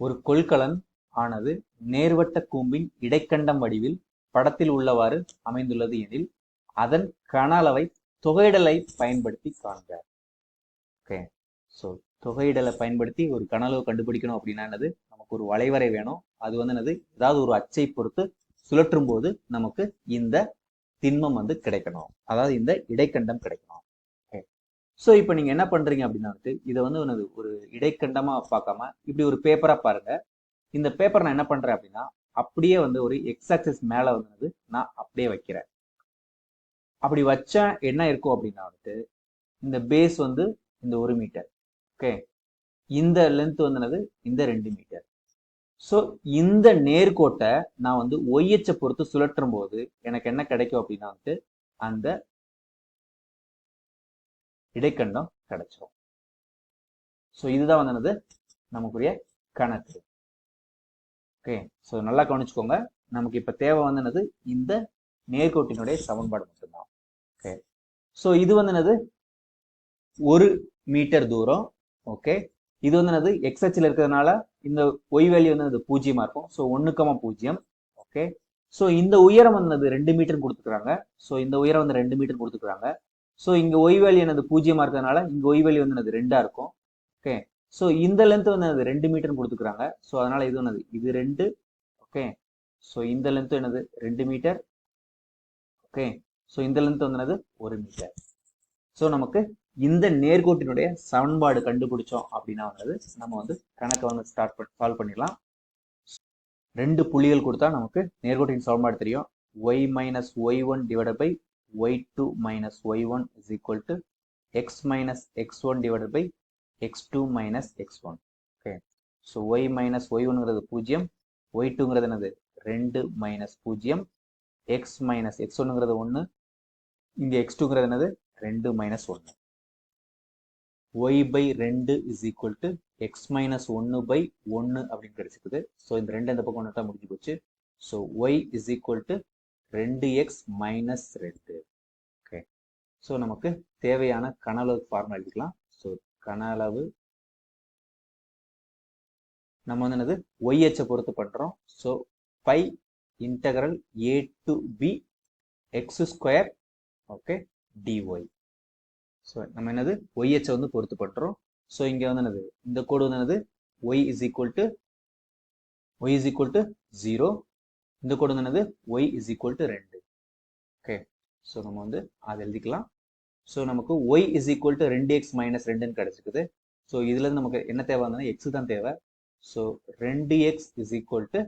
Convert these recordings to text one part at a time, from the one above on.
ஒரு கொள்கலன் ஆனது நேர்வட்ட கூம்பின் இடைக்கண்டம் வடிவில் படத்தில் உள்ளவாறு அமைந்துள்ளது எனில் அதன் கன அளவை தொகையிடலை பயன்படுத்தி காண்க. ஓகே. ஸோ தொகையிடலை பயன்படுத்தி ஒரு கனளவு கண்டுபிடிக்கணும் அப்படின்னா என்னது? நமக்கு ஒரு வளைவரை வேணும். அது வந்து என்னது? ஏதாவது ஒரு அச்சை பொறுத்து சுழற்றும் போது நமக்கு இந்த திண்மம் வந்து கிடைக்கணும். அதாவது இந்த இடைக்கண்டம் கிடைக்கணும். ஸோ இப்போ நீங்க என்ன பண்றீங்க அப்படின்னா வந்துட்டு இதை வந்து உனது ஒரு இடைக்கண்டமா பார்க்காம இப்படி ஒரு பேப்பராக பாருங்க. இந்த பேப்பர் நான் என்ன பண்றேன் அப்படின்னா அப்படியே வந்து ஒரு எக்ஸாக்சஸ் மேலே மேல வந்து நான் அப்படியே வைக்கிறேன். அப்படி வச்சா என்ன இருக்கும் அப்படின்னா வந்துட்டு இந்த பேஸ் வந்து இந்த ஒரு மீட்டர் ஓகே இந்த லென்த் வந்துனது இந்த ரெண்டு மீட்டர் ஸோ இந்த நேர்கோட்டை நான் வந்து ஒய்யச்சை பொறுத்து சுழற்றும் போது எனக்கு என்ன கிடைக்கும் அப்படின்னா வந்துட்டு அந்த இடைக்கண்டம் கிடைச்சிரும். ஸோ இதுதான் வந்து என்னது? நமக்குரிய கணக்கு. ஓகே ஸோ நல்லா கவனிச்சுக்கோங்க. நமக்கு இப்போ தேவை வந்து என்னது? இந்த நேர்கோட்டினுடைய சமன்பாடு மட்டும்தான். ஓகே ஸோ இது வந்து என்னது? ஒரு மீட்டர் தூரம். ஓகே இது வந்து என்னது? எக்ஸ் அச்சில் இருக்கிறதுனால இந்த ஒய் வேல்யூ வந்து அது பூஜ்ஜியமாக இருக்கும். ஸோ ஒன்றுக்கமா பூஜ்ஜியம். ஓகே ஸோ இந்த உயரம் வந்து ரெண்டு மீட்டர் கொடுத்துக்கிறாங்க ஸோ இந்த உயரம் வந்து ரெண்டு மீட்டர் கொடுத்துக்கிறாங்க ஸோ இங்கே ஒய் வேல்யூ என்னது பூஜ்ஜியமாக இருக்கிறதுனால இங்கே ஒய் வேல்யூ வந்து எனது ரெண்டாக இருக்கும். ஓகே ஸோ இந்த லென்த் வந்து அது ரெண்டு மீட்டர் கொடுத்துக்கிறாங்க ஸோ அதனால் இது என்னது? இது ரெண்டு. ஓகே ஸோ இந்த லென்த் என்னது? ரெண்டு மீட்டர் ஓகே ஸோ இந்த லென்த் வந்து என்னது? ஒரு மீட்டர் ஸோ நமக்கு இந்த நேர்கோட்டினுடைய சமன்பாடு கண்டுபிடிச்சோம் அப்படின்னா வந்து நம்ம வந்து கணக்கை வந்து ஸ்டார்ட் பண்ணி சால்வ் பண்ணிடலாம். ரெண்டு புள்ளிகள் கொடுத்தா நமக்கு நேர்கோட்டின் சமன்பாடு தெரியும். Y minus y one divide by y two minus y one is equal to x minus x one divided by x two minus x one okay so y minus y ஒன்ங்கிறது பூஜ்ஜியம். Y டூங்கிறது என்னது? ரெண்டு minus பூஜ்ஜியம். X minus X ஒன்னுங்கிறது ஒன்று இங்கே X டூங்கிறது என்னது? ரெண்டு minus ஒன்று ஒய் பை ரெண்டு is equal to x minus ஒன்று பை ஒன்று அப்படின்னு கிடைச்சிருக்குது. ஸோ இந்த ரெண்டு இந்த பக்கம் ஒன்று முடிஞ்சு போச்சு. So y is equal to ரெண்டு எக்ஸ் மைனஸ் ரெண்டு. ஓகே ஸோ நமக்கு தேவையான கன அளவு ஃபார்முலா எழுதிக்கலாம். ஸோ கன அளவு நம்ம வந்து என்னது? ஒய் அச்சை பொறுத்து பண்ணுறோம் so pi integral a to b x square okay dy so நம்ம என்னது? ஒய் அச்சை வந்து பொறுத்து பண்ணுறோம் ஸோ இங்கே வந்து என்னது? இந்த கோடு வந்து என்னது? Y is equal to y is equal to zero இந்த கோடு என்னது? ஒய் இஸ் ஈக்குவல் டு ரெண்டு. ஓகே ஸோ நம்ம வந்து அதை எழுதிக்கலாம். ஸோ நமக்கு ஒய் இஸ் ஈக்குவல் டு ரெண்டு எக்ஸ் மைனஸ் ரெண்டுன்னு கிடச்சிக்குது ஸோ இதுலேருந்து நமக்கு என்ன தேவை வந்ததுன்னா எக்ஸ் தான் தேவை. ஸோ ரெண்டு x is equal to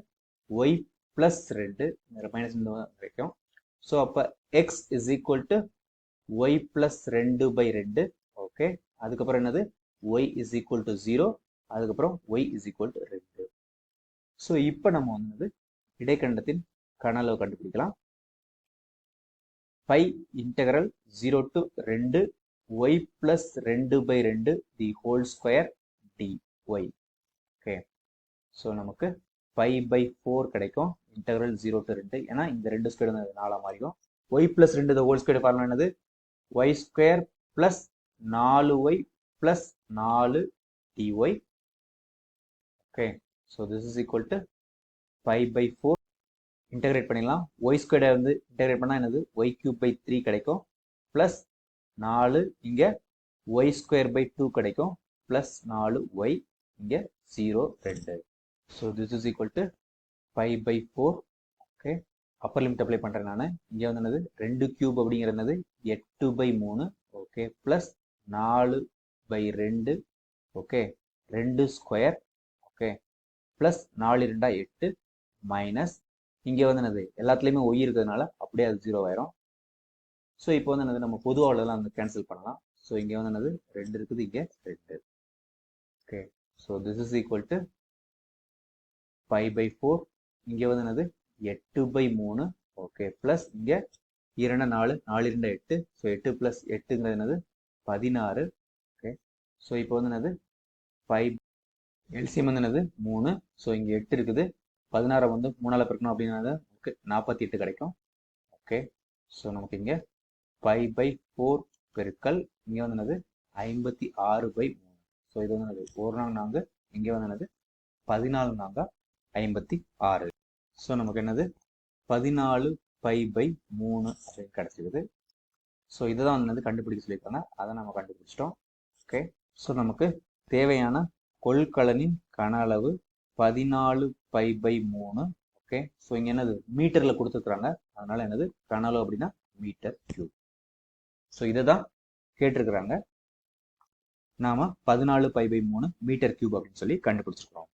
y plus ரெண்டு. மைனஸ் ரெண்டு கிடைக்கும் ஸோ அப்போ x is equal to y plus ரெண்டு பை ரெண்டு. ஓகே அதுக்கப்புறம் என்னது? Y is equal to zero அதுக்கப்புறம் ஒய் இஸ் ஈக்குவல் டு ரெண்டு. ஸோ இப்போ நம்ம வந்து இடைக்கண்டத்தின் கன அளவு கண்டுபிடிக்கலாம். பை இன்டகரல் ஜீரோ டு ரெண்டு ஒய் பிளஸ் ரெண்டு பை ரெண்டு the whole square d y okay so நமக்கு பை பை ஃபோர் கிடைக்கும். இன்டகரல் ஜீரோ டு ரெண்டு. ஏன்னா இந்த ரெண்டு ஸ்கொயர் வந்து நாலாக மாறிடும் ஒய் பிளஸ் ரெண்டு த ஹோல் ஸ்கொயர் ஃபார்முலா என்னது? ஒய் ஸ்கொயர் பிளஸ் நாலு ஒய் பிளஸ் நாலு dy okay so this is equal to five by four integrate பண்ணிடலாம். ஒய் ஸ்கொயர்டை வந்து இன்டகிரேட் பண்ணால் என்னது? ஒய் கியூப் பை த்ரீ கிடைக்கும். ப்ளஸ் நாலு இங்கே ஒய் ஸ்கொயர் பை டூ கிடைக்கும். ப்ளஸ் நாலு ஒய் இங்கே ஜீரோ ரெண்டு. So this is equal to five by four okay upper limit apply பண்ணுறேன் நான். இங்கே வந்து என்னது? ரெண்டு கியூப் அப்படிங்கிறது என்னது? எட்டு பை மூணு. ஓகே ப்ளஸ் நாலு பை ரெண்டு. ஓகே ரெண்டு ஸ்கொயர் ஓகே ப்ளஸ் நாலு ரெண்டா எட்டு. மைனஸ் இங்கே வந்து என்னது? எல்லாத்துலேயுமே ஒய் இருக்கிறதுனால அப்படியே அது ஜீரோ ஆயிரும். ஸோ இப்போ வந்து என்னது? நம்ம பொதுவாக வந்து கேன்சல் பண்ணலாம். ஸோ இங்கே வந்து என்னது? ரெண்டு இருக்குது இங்கே ரெண்டு. Okay so this is equal to five by four இங்கே வந்து என்னது? எட்டு பை மூணு. ஓகே ப்ளஸ் இங்கே இரண்டு நாலு. நாலு இரண்டு எட்டு. ஸோ எட்டு ப்ளஸ் எட்டுங்கிறது என்னது? பதினாறு. ஓகே ஸோ இப்போ வந்து என்னது? ஃபைவ் எல்சிஎம் வந்து என்னது? மூணு. ஸோ இங்கே எட்டு இருக்குது. பதினாறை வந்து மூணால் பெருக்கணும் அப்படின்னா ஓகே நாற்பத்தி எட்டு கிடைக்கும். ஓகே ஸோ நமக்கு இங்கே ஃபைவ் பை ஃபோர் பெருக்கல் இங்கே வந்து என்னது? ஐம்பத்தி ஆறு பை மூணு. ஸோ இது வந்து என்னது? ஒரு நாள் நாங்கள் இங்கே வந்து என்னது? பதினாலு நாங்கள் ஐம்பத்தி ஆறு. ஸோ நமக்கு என்னது? பதினாலு பை பை மூணு அப்படின்னு கிடச்சிருக்குது. ஸோ இதை தான் வந்து கண்டுபிடிக்க சொல்லியிருக்காங்க. அதை நம்ம கண்டுபிடிச்சிட்டோம். ஓகே ஸோ நமக்கு தேவையான கொள்கலனின் கன அளவு பதினாலு பை பை மூணு ஓகே ஸோ இங்கே என்னது? மீட்டரில் கொடுத்துருக்குறாங்க. அதனால என்னது? கனலோ அப்படின்னா மீட்டர் கியூப் ஸோ இதை தான் கேட்டிருக்கிறாங்க. நாம பதினாலு பை பை மூணு மீட்டர் கியூப் அப்படின்னு சொல்லி கண்டுபிடிச்சிருக்கிறோம்.